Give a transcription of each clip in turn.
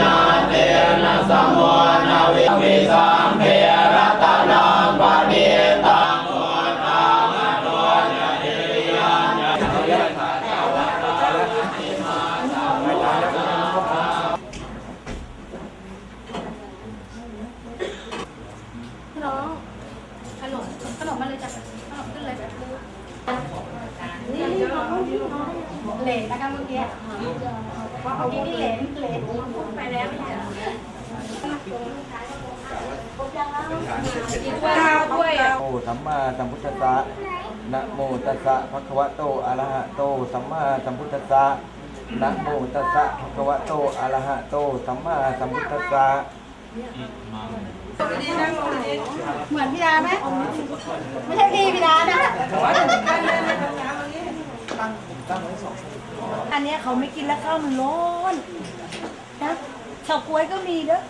นาเตนะสมวนาวิวิสังเทระตนังปณิตังโอนังอนุญาติยันยะตะวะตะนิมาสาวะนาภาน้องขนมขนมมาเลยจ้ะขนมขึ้นเลยจ้ะนี่น้องเหลนนะคะเมื่อกี้เมื่อกี้นี่เหลนเหลน ยข้าวด้วยอะโมสัมมาสัมพุทธัสสะนะโมตัสสะภะคะวะโตอะระหะโตสัมมาสัมพุทธัสสะนะโมตัสสะภะคะวะโตอะระหะโตสัมมาสัมพุทธัสสะดีนั่งลงดีเหมือนพี่ดาไหมไม่ใช่พี่พี่ดานะอันเนี้ยเขาไม่กินแล้วข้าวมันร้อนนะ เฉาก๊วยก็มีเด้อ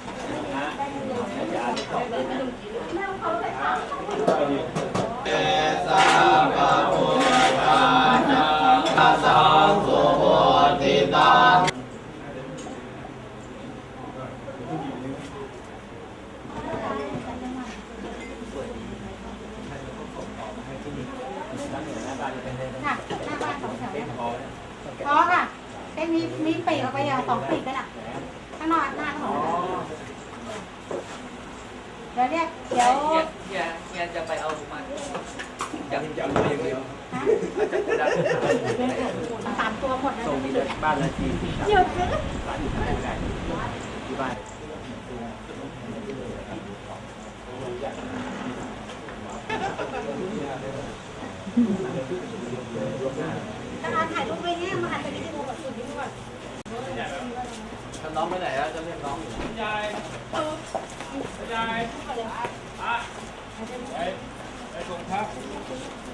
ค่ะหน้าบ้านสองแถวเนี่ยพอค่ะเอ้มีมีปีกออกไปอย่างสองปีกกันอะ ข้างนอกหน้าถนนเดี๋ยวเรียกเดี๋ยวเฮียเฮียเฮียจะไปเอามันอยากจะเอาอย่างเดียวสามตัวหมดนะส่งที่บ้านละทีเยอะเกินที่บ้านถ้าอ่านถ่ายรูปไว้เนี่ยมาถ่ายวิดีโอกับคุณนี่ก่อน ถ้า น้องไปไหนแล้วจะเรียกน้องอยู่คุณยายคุณยายอะไปไปส่งครับ